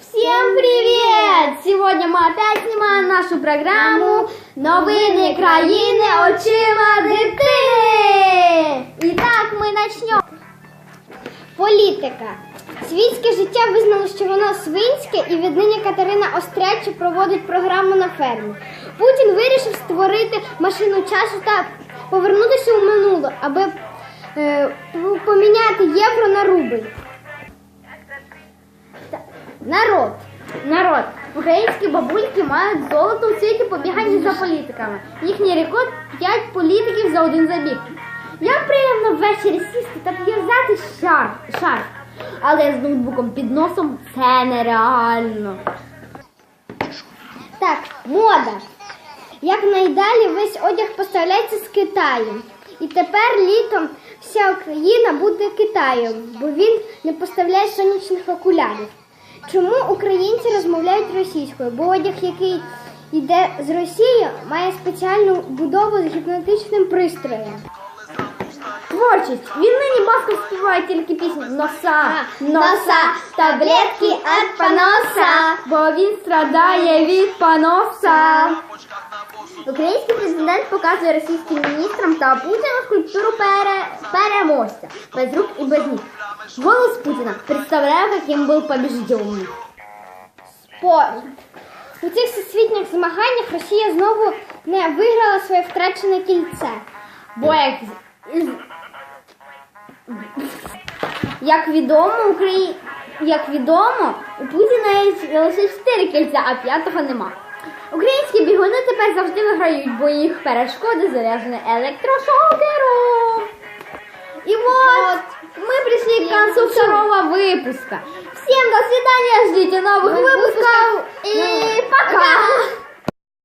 Всем привет! Сегодня мы опять снимаем нашу программу «Новини країни очима дитини». Итак, мы начнем. Політика. Світське життя визнало, що воно свинське, і віднині Катерина Остряча проводить програму на фермі. Путін вирішив створити машину часу та повернутися у минуле, аби е, поміняти євро на рубль. Народ. Народ. Українські бабульки мають золото у світі побігання за політиками. Їхній рекорд 5 політиків за один забіг. Як приємно ввечері сісти та пов'язати шарф, шарф. Але з ноутбуком під носом це нереально. Так, мода. Як найдалі весь одяг поставляється з Китаю. І тепер літом вся Україна буде Китаєм, бо він не поставляє сонячних окулярів. Чому українці розмовляють російською? Бо одяг, який йде з Росії, має спеціальну будову з гіпнотичним пристроєм. Творчість. Він нині басков співає тільки пісню Носа, носа, таблетки від поноса, бо він страдає від поноса. Український президент показує російським міністрам та Путіну скульптуру пере... переможця без рук і без ніг. Голос Путіна представляє, яким був побіждений. Спорт. У цих всесвітніх змаганнях Росія знову не виграла своє втрачене кільце. Бо як, як відомо, Украї... як відомо, у Путіна є лише 4 кільця, а п'ятого нема. Українські бігуни тепер завжди виграють, бо їх перешкоди заряджені електрошокером. И вот мы пришли к концу второго выпуска. Всем до свидания, ждите новых выпусков и